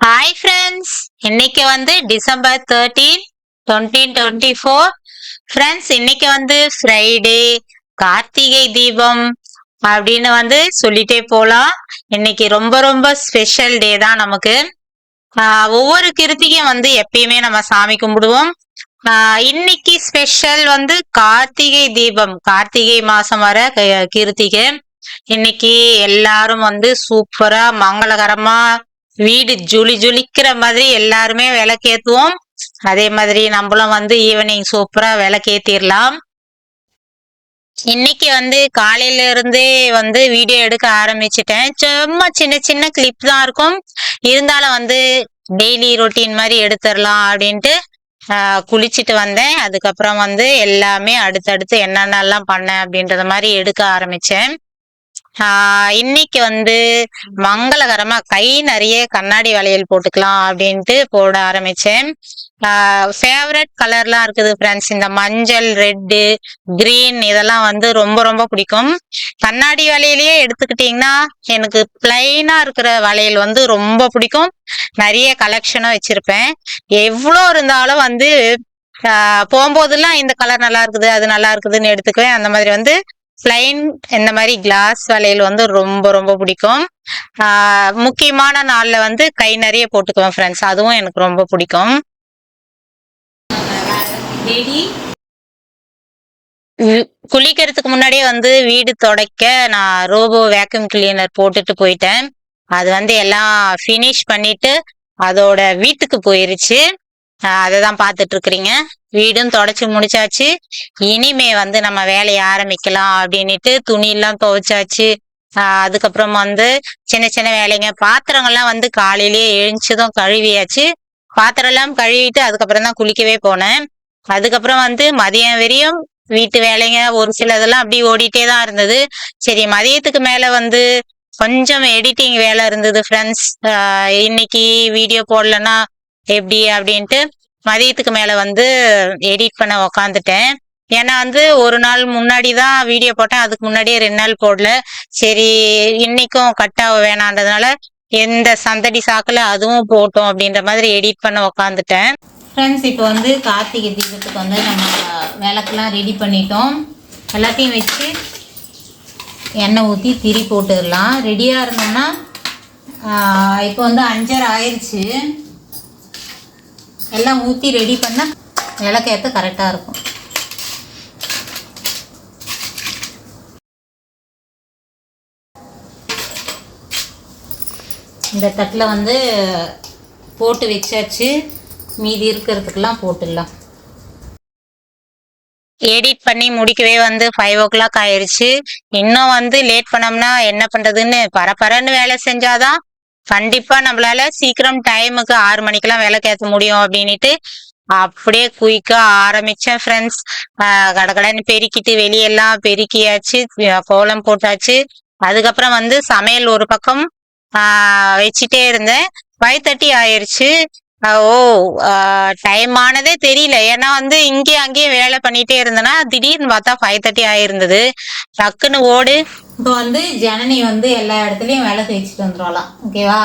Hi friends இன்னைக்கு வந்து December thirteen twenty twenty four friends இன்னைக்கு வந்து ஃப்ரைடே கார்த்திகை தீபம் அப்படின்னு வந்து சொல்லிட்டே போகலாம் இன்னைக்கு ரொம்ப ரொம்ப ஸ்பெஷல் டே தான் நமக்கு. ஒவ்வொரு கிருத்திகையும் வந்து எப்பயுமே நம்ம சாமி கும்பிடுவோம். இன்னைக்கு ஸ்பெஷல் வந்து கார்த்திகை தீபம் கார்த்திகை மாசம் வர கிருத்திகை. இன்னைக்கு எல்லாரும் வந்து சூப்பரா மங்களகரமா வீடு ஜொலி ஜொலிக்கிற மாதிரி எல்லாருமே விளக்கேத்துவோம். அதே மாதிரி நம்மளும் வந்து ஈவினிங் சூப்பரா விளக்கேத்திடலாம் இன்னைக்கு வந்து காலையில இருந்தே வந்து வீடியோ எடுக்க ஆரம்பிச்சிட்டேன். சும்மா சின்ன சின்ன கிளிப் தான் இருக்கும். இருந்தாலும் வந்து டெய்லி ரொட்டீன் மாதிரி எடுத்துடலாம் அப்படின்ட்டு குளிச்சுட்டு வந்தேன். அதுக்கப்புறம் வந்து எல்லாமே அடுத்தடுத்து என்னென்னலாம் பண்ணேன் அப்படின்றத மாதிரி எடுக்க ஆரம்பிச்சேன். ஆஹ் இன்னைக்கு வந்து மங்களகரமா கை நிறைய கண்ணாடி வளையல் போட்டுக்கலாம் அப்படின்ட்டு போட ஆரம்பிச்சேன். ஃபேவரட் கலர்லாம் இருக்குது ஃப்ரெண்ட்ஸ் இந்த மஞ்சள் ரெட்டு கிரீன் இதெல்லாம் வந்து ரொம்ப ரொம்ப பிடிக்கும். கண்ணாடி வளையலையே எடுத்துக்கிட்டிங்கன்னா எனக்கு பிளைனா இருக்கிற வளையல் வந்து ரொம்ப பிடிக்கும். நிறைய கலெக்ஷனும் வச்சிருப்பேன். எவ்வளோ இருந்தாலும் வந்து ஆஹ் போகும்போதெல்லாம் இந்த கலர் நல்லா இருக்குது அது நல்லா இருக்குதுன்னு எடுத்துக்குவேன். அந்த மாதிரி வந்து பிளைன் இந்த மாதிரி கிளாஸ் வளையல் வந்து ரொம்ப ரொம்ப பிடிக்கும். முக்கியமான நாள்ல வந்து கை நிறைய போட்டுக்குவேன் ஃப்ரெண்ட்ஸ் அதுவும் எனக்கு ரொம்ப பிடிக்கும். குளிக்கிறதுக்கு முன்னாடியே வந்து வீடு துடைக்க நான் ரோபோ வேக்யூம் கிளீனர் போட்டுட்டு போயிட்டேன். அது வந்து எல்லாம் ஃபினிஷ் பண்ணிட்டு அதோட வீட்டுக்கு போயிருச்சு. அதை தான் பார்த்துட்டு இருக்கிறீங்க. வீடும் தொடச்சி முடிச்சாச்சு. இனிமே வந்து நம்ம வேலையை ஆரம்பிக்கலாம் அப்படின்ட்டு துணியெல்லாம் துவைச்சாச்சு. அதுக்கப்புறம் வந்து சின்ன சின்ன வேலைங்க. பாத்திரங்கள்லாம் வந்து காலையிலேயே எழுந்ததும் கழுவியாச்சு. பாத்திரம் எல்லாம் கழுவிட்டு அதுக்கப்புறம் தான் குளிக்கவே போனேன். அதுக்கப்புறம் வந்து மதியம் வரையும் வீட்டு வேலைங்க. ஒரு சிலதெல்லாம் அப்படி ஓடிட்டே தான் இருந்தது. சரி மதியத்துக்கு மேல வந்து கொஞ்சம் எடிட்டிங் வேலை இருந்தது ஃப்ரெண்ட்ஸ் இன்னைக்கு வீடியோ போடலன்னா எப்படி அப்படின்ட்டு மதியத்துக்கு மேல வந்து எடிட் பண்ண உக்காந்துட்டேன். ஏன்னா வந்து ஒரு நாள் முன்னாடி தான் வீடியோ போட்டேன். அதுக்கு முன்னாடியே ரெண்டு நாள் போடல. சரி இன்னைக்கும் கட் ஆக வேணான்றதுனால எந்த சந்தடி சாக்கில் அதுவும் போட்டோம் அப்படின்ற மாதிரி எடிட் பண்ண உக்காந்துட்டேன். ஃப்ரெண்ட்ஸ் இப்போ வந்து கார்த்திகை தீபத்துக்கு வந்து நம்ம விளக்கெல்லாம் ரெடி பண்ணிட்டோம். எல்லாத்தையும் வச்சு எண்ணெய் ஊற்றி திரி போட்டுடலாம். ரெடியாக இருந்தோம்னா இப்போ வந்து அஞ்சரை ஆயிடுச்சு எல்லாம் ஊற்றி ரெடி பண்ணால் விளக்கேற்ற கரெக்டாக இருக்கும். இந்த தட்டில் வந்து போட்டு வச்சாச்சு. மீதி இருக்கிறதுக்கெல்லாம் போட்டுடலாம். எடிட் பண்ணி முடிக்கவே வந்து ஃபைவ் ஓ கிளாக் ஆயிடுச்சு இன்னும் வந்து லேட் பண்ணோம்னா என்ன பண்ணுறதுன்னு பரபரன்னு வேலை செஞ்சாதான் கண்டிப்பா நம்மளால சீக்கிரம் டைமுக்கு ஆறு மணிக்கெல்லாம் விளக்கேற்ற முடியும் அப்படின்னுட்டு அப்படியே குயிக்கா ஆரம்பிச்சேன் ஃப்ரெண்ட்ஸ் கடகடன்னு பெருக்கிட்டு வெளியெல்லாம் பெருக்கியாச்சு. கோலம் போட்டாச்சு. அதுக்கப்புறம் வந்து சமையல் ஒரு பக்கம் வச்சுட்டே இருந்தேன். ஃபைவ் தேர்ட்டி ஓ டைம் ஆனதே தெரியல. ஏன்னா வந்து இங்கேயும் அங்கேயும் வேலை பண்ணிட்டே இருந்தேன்னா திடீர்னு பார்த்தா ஃபைவ் தேர்ட்டி ஆயிருந்தது. டக்குன்னு ஓடு. இப்போ வந்து ஜனனி வந்து எல்லா இடத்துலையும் வேலை வச்சுட்டு வந்துடலாம் ஓகேவா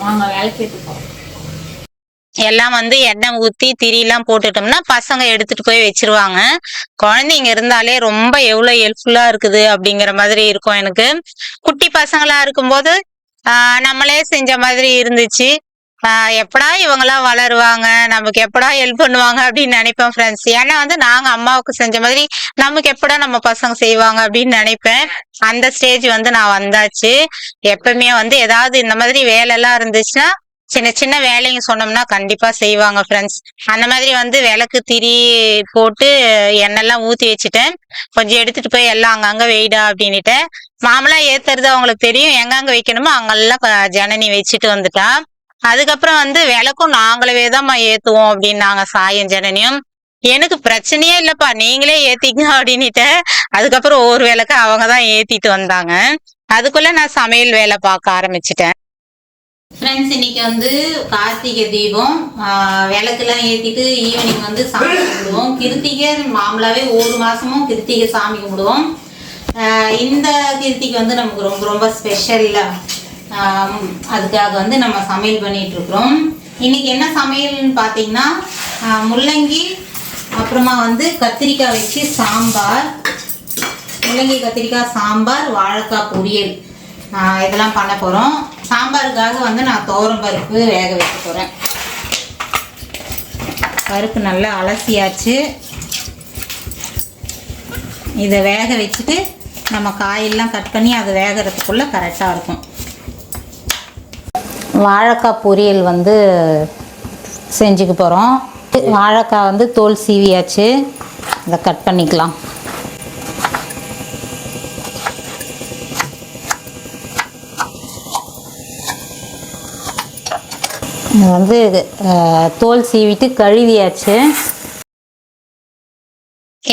வாங்க விளக்கு எடுத்துக்கோம் எல்லாம் வந்து எண்ணெய் ஊத்தி திரியெல்லாம் போட்டுட்டோம்னா பசங்க எடுத்துட்டு போய் வச்சிருவாங்க. குழந்தைங்க இருந்தாலே ரொம்ப எவ்வளவு ஹெல்ப்ஃபுல்லா இருக்குது அப்படிங்கிற மாதிரி இருக்கும் எனக்கு. குட்டி பசங்களா இருக்கும்போது ஆஹ் நம்மளே செஞ்ச மாதிரி இருந்துச்சு. எப்படா இவங்கெல்லாம் வளருவாங்க? நமக்கு எப்படா ஹெல்ப் பண்ணுவாங்க அப்படின்னு நினைப்பேன் ஃப்ரெண்ட்ஸ் ஏன்னா வந்து நாங்க அம்மாவுக்கு செஞ்ச மாதிரி நமக்கு எப்படா நம்ம பசங்க செய்வாங்க அப்படின்னு நினைப்பேன். அந்த ஸ்டேஜ் வந்து நான் வந்தாச்சு. எப்பவுமே வந்து ஏதாவது இந்த மாதிரி வேலை எல்லாம் இருந்துச்சுன்னா சின்ன சின்ன வேலைங்க சொன்னோம்னா கண்டிப்பா செய்வாங்க ஃப்ரெண்ட்ஸ் அந்த மாதிரி வந்து விளக்கு திரி போட்டு எண்ணெய்லாம் ஊத்தி வச்சுட்டேன். கொஞ்சம் எடுத்துட்டு போய் எல்லாம் அங்கங்க வெயிடா அப்படின்னுட்டேன். மாமலா ஏத்துறது அவங்களுக்கு தெரியும். எங்கங்க வைக்கணுமோ அங்கெல்லாம் க- ஜனனி வச்சுட்டு வந்துட்டா. அதுக்கப்புறம் வந்து விளக்கும் நாங்களவே தான்மா ஏத்துவோம் அப்படின்னாங்க சாயம் ஜனனியும். எனக்கு பிரச்சனையே இல்லப்பா நீங்களே ஏத்திங்க அப்படின்னுட்டு அதுக்கப்புறம் ஒவ்வொரு விளக்கு அவங்க தான் ஏத்திட்டு வந்தாங்க. அதுக்குள்ள நான் சமையல் வேலை பார்க்க ஆரம்பிச்சிட்டேன். ஃப்ரெண்ட்ஸ் இன்னைக்கு வந்து கார்த்திகை தீபம். விளக்குலாம் விளக்கெல்லாம் ஈவினிங் வந்து சாமி கும்பிடுவோம். கிருத்திகை மாமலாவே ஒரு மாசமும் கிருத்திகை சாமி கும்பிடுவோம். இந்த கிருத்திகை வந்து நமக்கு ரொம்ப ரொம்ப ஸ்பெஷல் அதுக்காக வந்து நம்ம சமையல் பண்ணிட்டு இருக்கிறோம் இன்னைக்கு என்ன சமையல்னு பார்த்தீங்கன்னா முள்ளங்கி அப்புறமா வந்து கத்திரிக்காய் வச்சு சாம்பார். முள்ளங்கி கத்திரிக்காய் சாம்பார் வாழைக்காய் பொரியல். இதெல்லாம் பண்ண போகிறோம் சாம்பாருக்காக வந்து நான் துவரம் பருப்பு வேக வைக்க போகிறேன் பருப்பு நல்லா அலசியாச்சு. இதை வேக வச்சுட்டு நம்ம காயெல்லாம் கட் பண்ணி அதை வேகிறதுக்குள்ளே கரெக்டாக இருக்கும். வாழைக்காய் பொரியல் வந்து செஞ்சுக்க போகிறோம் வாழைக்காய் வந்து தோல் சீவியாச்சு. அதை கட் பண்ணிக்கலாம். இது வந்து தோல் சீவிட்டு கழுவியாச்சு.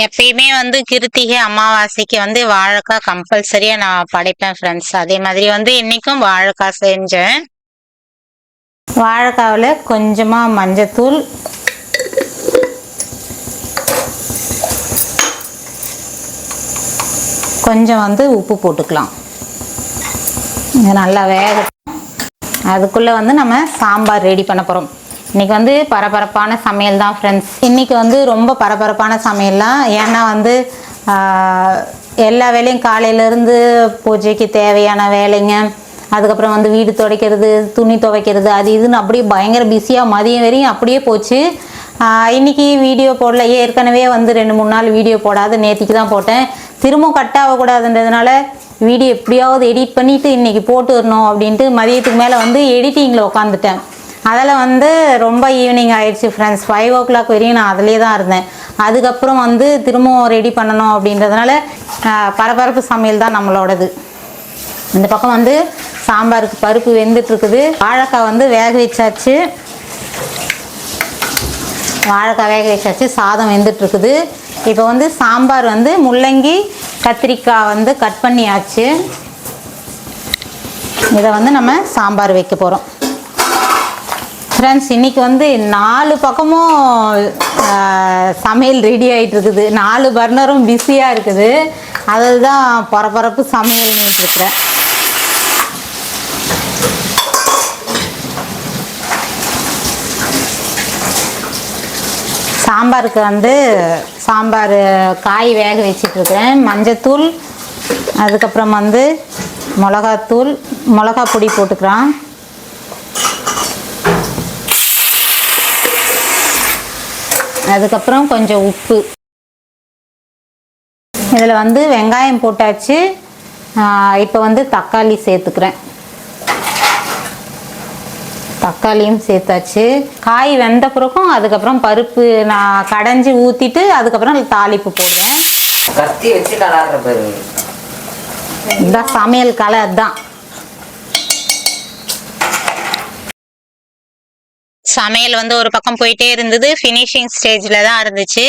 எப்பயுமே வந்து கிருத்திகை அமாவாசைக்கு வந்து வாழைக்காய் கம்பல்சரியா நான் படைப்பேன் ஃப்ரெண்ட்ஸ் அதே மாதிரி வந்து இன்னைக்கும் வாழைக்காய் செஞ்சேன். வாழைக்காவில் கொஞ்சமாக மஞ்சத்தூள். கொஞ்சம் வந்து உப்பு போட்டுக்கலாம். இது நல்லா வேக அதுக்குள்ளே வந்து நம்ம சாம்பார் ரெடி பண்ண போகிறோம் இன்றைக்கி வந்து பரபரப்பான சமையல் தான் ஃப்ரெண்ட்ஸ் இன்றைக்கி வந்து ரொம்ப பரபரப்பான சமையல்லாம். ஏன்னா வந்து எல்லா வேலையும் காலையிலேருந்து பூஜைக்கு தேவையான வேலைங்க. அதுக்கப்புறம் வந்து வீடு துடைக்கிறது துணி துவைக்கிறது அது இதுன்னு அப்படியே பயங்கர பிஸியாக மதியம் வரையும் அப்படியே போச்சு. இன்றைக்கி வீடியோ போடல. ஏற்கனவே வந்து ரெண்டு மூணு நாள் வீடியோ போடாத. நேற்றுக்கு தான் போட்டேன். திரும்ப கட் ஆகக்கூடாதுன்றதுனால வீடியோ எப்படியாவது எடிட் பண்ணிவிட்டு இன்றைக்கி போட்டு வரணும் அப்படின்ட்டு மதியத்துக்கு மேலே வந்து எடிட்டிங்கில் உட்காந்துட்டேன் அதில் வந்து ரொம்ப ஈவினிங் ஆயிடுச்சு ஃப்ரெண்ட்ஸ் ஃபைவ் ஓ கிளாக் வரையும் நான் அதிலே தான் இருந்தேன். அதுக்கப்புறம் வந்து திரும்பவும் ரெடி பண்ணணும் அப்படின்றதுனால பரபரப்பு சமையல் தான் நம்மளோடது. இந்த பக்கம் வந்து சாம்பாருக்கு பருப்பு வெந்துட்டு இருக்குது வாழைக்காய் வந்து வேக வச்சாச்சு. வாழைக்காய் வேக வச்சாச்சு. சாதம் வெந்துட்டு இருக்குது இப்போ வந்து சாம்பார் வந்து முள்ளங்கி கத்திரிக்காய் வந்து கட் பண்ணியாச்சு. இதை வந்து நம்ம சாம்பார் வைக்க போகிறோம் ஃப்ரெண்ட்ஸ் இன்றைக்கி வந்து நாலு பக்கமும் சமையல் ரெடி ஆகிட்டு இருக்குது நாலு பர்னரும் பிஸியாக இருக்குது. அதுதான் தான் பரபரப்பு சமையல் இருக்கிறேன். சாம்பாருக்கு வந்து சாம்பார் காய் வேக வச்சிட்ருக்கேன் மஞ்சத்தூள் அதுக்கப்புறம் வந்து மிளகாத்தூள் மிளகா பொடி போட்டுக்கிறான். அதுக்கப்புறம் கொஞ்சம் உப்பு. இதில் வந்து வெங்காயம் போட்டாச்சு. இப்போ வந்து தக்காளி சேர்த்துக்கிறேன். தக்காளியும் சேர்த்தாச்சு. காய் வெந்த பிறகும் அதுக்கப்புறம் பருப்பு நான் கடைஞ்சி ஊற்றிட்டு அதுக்கப்புறம் தாளிப்பு போடுவேன். கத்தி வச்சு கலாடுற பாரு. இதுதான் சமையல் கலை அதுதான். சமையல் வந்து ஒரு பக்கம் போயிட்டே இருந்தது. ஃபினிஷிங் ஸ்டேஜ்ல தான் இருந்துச்சு.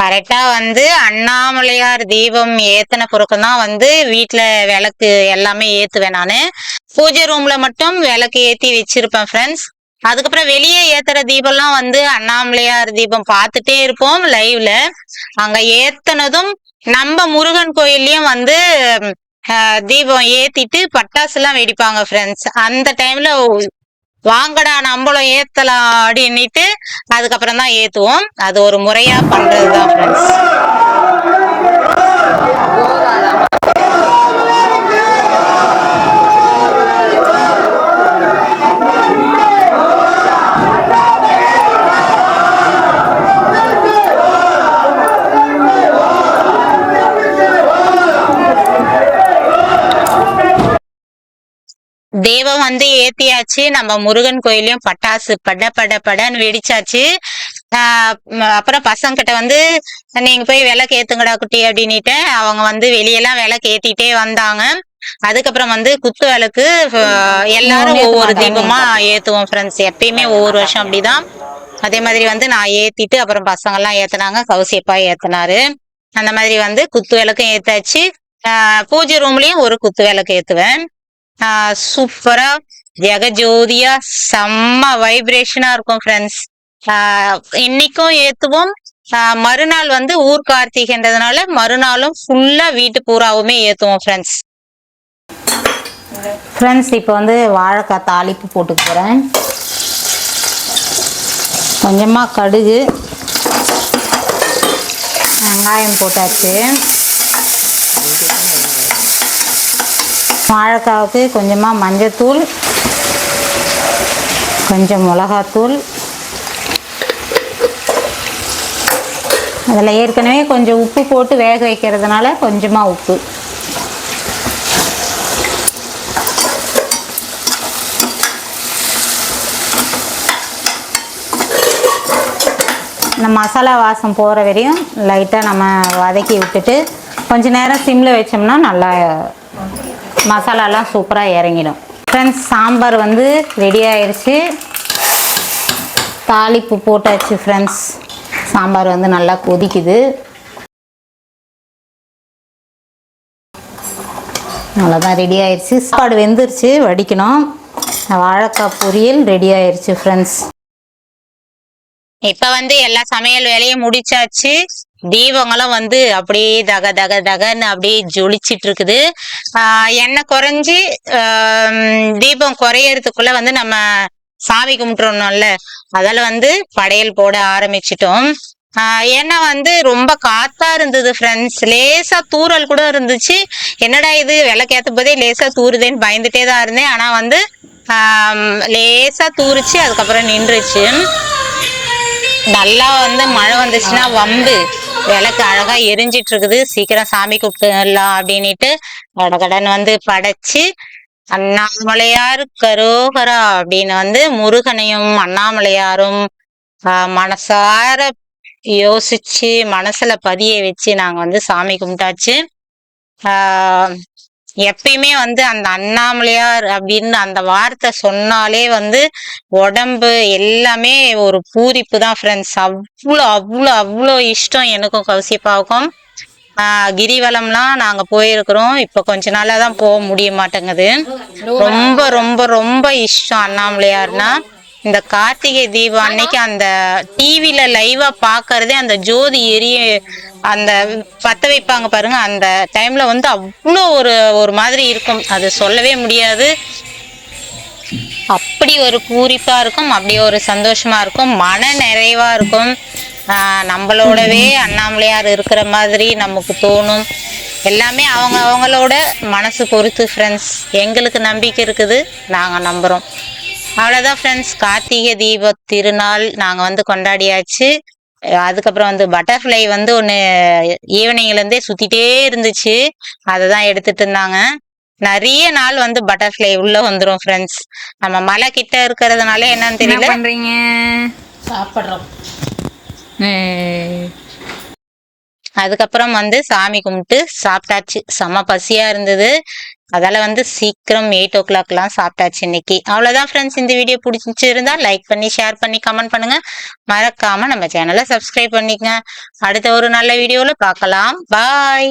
கரெக்டா வந்து அண்ணாமலையார் தீபம் ஏத்தன பிறகும் தான் வந்து வீட்ல விளக்கு எல்லாமே ஏத்துவேன் நானு. பூஜை ரூம்ல மட்டும் விளக்கு ஏத்தி வச்சிருப்பேன் ஃப்ரெண்ட்ஸ் அதுக்கப்புறம் வெளியே ஏத்துற தீபம்லாம் வந்து அண்ணாமலையார் தீபம் பார்த்துட்டே இருப்போம் லைவ்ல அங்க ஏத்தனதும் நம்ம முருகன் கோயில்லயும் வந்து தீபம் ஏத்திட்டு பட்டாசு எல்லாம் வெடிப்பாங்க ஃப்ரெண்ட்ஸ் அந்த டைம்ல வாங்கடா நம்மளும் ஏத்தலாம் அப்படின்னுட்டு அதுக்கப்புறம் தான் ஏத்துவோம். அது ஒரு முறையா பண்றதுதான் ஃப்ரெண்ட்ஸ் தெய்வம் வந்து ஏத்தியாச்சு. நம்ம முருகன் கோயிலையும் பட்டாசு பட பட படன்னு வெடிச்சாச்சு. அப்புறம் பசங்க கிட்ட வந்து நீங்க போய் விளக்கு ஏத்துங்கடா குட்டி அப்படின்னுட்டு அவங்க வந்து வெளியெல்லாம் விளக்கு ஏத்திட்டே வந்தாங்க. அதுக்கப்புறம் வந்து குத்து விளக்கு எல்லாரும் ஒவ்வொரு. தீபமா ஏத்துவோம் ஃப்ரெண்ட்ஸ் எப்பயுமே ஒவ்வொரு வருஷம் அப்படிதான். அதே மாதிரி வந்து நான் ஏத்திட்டு அப்புறம் பசங்க எல்லாம் ஏத்துனாங்க கௌசியப்பா ஏத்துனாரு. அந்த மாதிரி வந்து குத்து விளக்கும் ஏத்தாச்சு. பூஜை ரூம்லயும் ஒரு குத்து விளக்கு ஏத்துவேன். சூப்பரா. ஜெகஜோதியா செம்ம வைப்ரேஷனா இருக்கும் ஃப்ரெண்ட்ஸ் இன்னைக்கும் ஏத்துவோம். மறுநாள் வந்து ஊர் கார்த்திகைன்றதுனால மறுநாளும் ஃபுல்லா வீட்டு பூராவுமே ஏத்துவோம் ஃப்ரெண்ட்ஸ் ஃப்ரெண்ட்ஸ் இப்போ வந்து வாழைக்காய் தாளிப்பு போட்டுக்க போகிறேன் கொஞ்சமாக கடுகு வெங்காயம் போட்டாச்சு. வாழைக்காவுக்கு கொஞ்சமாக மஞ்சத்தூள் கொஞ்சம் மிளகாத்தூள். அதில் ஏற்கனவே கொஞ்சம் உப்பு போட்டு வேக வைக்கிறதுனால கொஞ்சமாக உப்பு. இந்த மசாலா வாசம் போகிற வரையும் லைட்டாக நம்ம வதக்கி விட்டுட்டு கொஞ்சம் நேரம் சிம்மில் வச்சோம்னா நல்லா மசாலாலாம் சூப்பராக இறங்கிடும். ஃப்ரெண்ட்ஸ் சாம்பார் வந்து ரெடி ஆயிடுச்சு தாளிப்பு போட்டாச்சு ஃப்ரெண்ட்ஸ் சாம்பார் வந்து நல்லா கொதிக்குது. அவ்வளோதான் ரெடி ஆயிடுச்சு சாப்பாடு வெந்துருச்சு வடிக்கணும். வாழைக்காய் பொரியல் ரெடி ஆயிடுச்சு ஃப்ரெண்ட்ஸ் இப்போ வந்து எல்லா சமையல் வேலையும் முடிச்சாச்சு. தீபங்களும் வந்து அப்படியே தக தக தகன்னு அப்படியே ஜொலிச்சிட்டு இருக்குது எண்ணெய் குறைஞ்சி தீபம் குறையறதுக்குள்ள வந்து நம்ம சாமி கும்பிட்டுறோம்ல அதால வந்து படையல் போட ஆரம்பிச்சிட்டோம். ஏன்னா வந்து ரொம்ப காத்தா இருந்தது ஃப்ரெண்ட்ஸ் லேசா தூறல் கூட இருந்துச்சு. என்னடா இது? விளக்கேற்ற போதே லேசா தூறுதேன்னு பயந்துட்டே தான் இருந்தேன். ஆனா வந்து லேசா தூரிச்சு அதுக்கப்புறம் நின்றுச்சு. நல்லா வந்து மழை வந்துச்சுன்னா வம்பு. விளக்கு அழகா எரிஞ்சிட்டு இருக்குது சீக்கிரம் சாமி கூப்பிட்டுலாம் அப்படின்னுட்டு கடகடன் வந்து படைச்சு அண்ணாமலையார் கரோகரா அப்படின்னு வந்து முருகனையும் அண்ணாமலையாரும் மனசார யோசிச்சு மனசுல பதிய வச்சு நாங்க வந்து சாமி கும்பிட்டாச்சு. ஆஹ் எப்பயுமே வந்து அந்த அண்ணாமலையார் அப்படின்னு அந்த வார்த்தை சொன்னாலே வந்து உடம்பு எல்லாமே ஒரு பூரிப்பு தான் ஃப்ரெண்ட்ஸ் அவ்வளோ அவ்வளோ அவ்வளோ இஷ்டம் எனக்கும் கௌசிப்பாவுக்கும். ஆஹ் கிரிவலம்லாம் நாங்க போயிருக்கிறோம். இப்போ கொஞ்ச நாளாக தான் போக முடிய மாட்டேங்குது. ரொம்ப ரொம்ப ரொம்ப இஷ்டம் அண்ணாமலையார்னா. இந்த கார்த்திகை தீபம் அன்னைக்கு அந்த டிவியில லைவா பாக்குறதே அந்த ஜோதி எரிய அந்த பத்த வைப்பாங்க பாருங்க அந்த டைம்ல வந்து அவ்வளோ ஒரு ஒரு மாதிரி இருக்கும். அது சொல்லவே முடியாது. அப்படி ஒரு பூரிப்பா இருக்கும் அப்படி ஒரு சந்தோஷமா இருக்கும் மன நிறைவா இருக்கும். நம்மளோடவே அண்ணாமலையார் இருக்கிற மாதிரி நமக்கு தோணும். எல்லாமே அவங்க அவங்களோட மனசு பொறுத்து ஃப்ரெண்ட்ஸ் எங்களுக்கு நம்பிக்கை இருக்குது நாங்கள் நம்புகிறோம் அவ்வளோதான் ஃப்ரெண்ட்ஸ் கார்த்திகை தீப திருநாள் நாங்கள் வந்து கொண்டாடியாச்சு. அதுக்கப்புறம் வந்து பட்டர்ஃப்ளை வந்து ஒன்று ஈவினிங்லேருந்தே சுற்றிட்டே இருந்துச்சு. அதை தான் எடுத்துட்டு இருந்தாங்க. நிறைய நாள் வந்து பட்டர்ஃப்ளை உள்ள வந்துரும் ஃப்ரெண்ட்ஸ் நம்ம மலை கிட்ட இருக்கிறதுனால என்னன்னு என்ன தெரியல. பண்றீங்க? சாப்பிட்றோம். அதுக்கப்புறம் வந்து சாமி கும்பிட்டு சாப்பிட்டாச்சு. செம பசியா இருந்தது. அதால வந்து சீக்கிரம் எயிட் ஓ கிளாக்லாம் சாப்பிட்டாச்சு இன்னைக்கு. அவ்வளவுதான் ஃப்ரெண்ட்ஸ் இந்த வீடியோ பிடிச்சிருந்தா லைக் பண்ணி ஷேர் பண்ணி கமெண்ட் பண்ணுங்க. மறக்காம நம்ம சேனலை சப்ஸ்கிரைப் பண்ணிக்கங்க. அடுத்த ஒரு நல்ல வீடியோல பார்க்கலாம். பாய்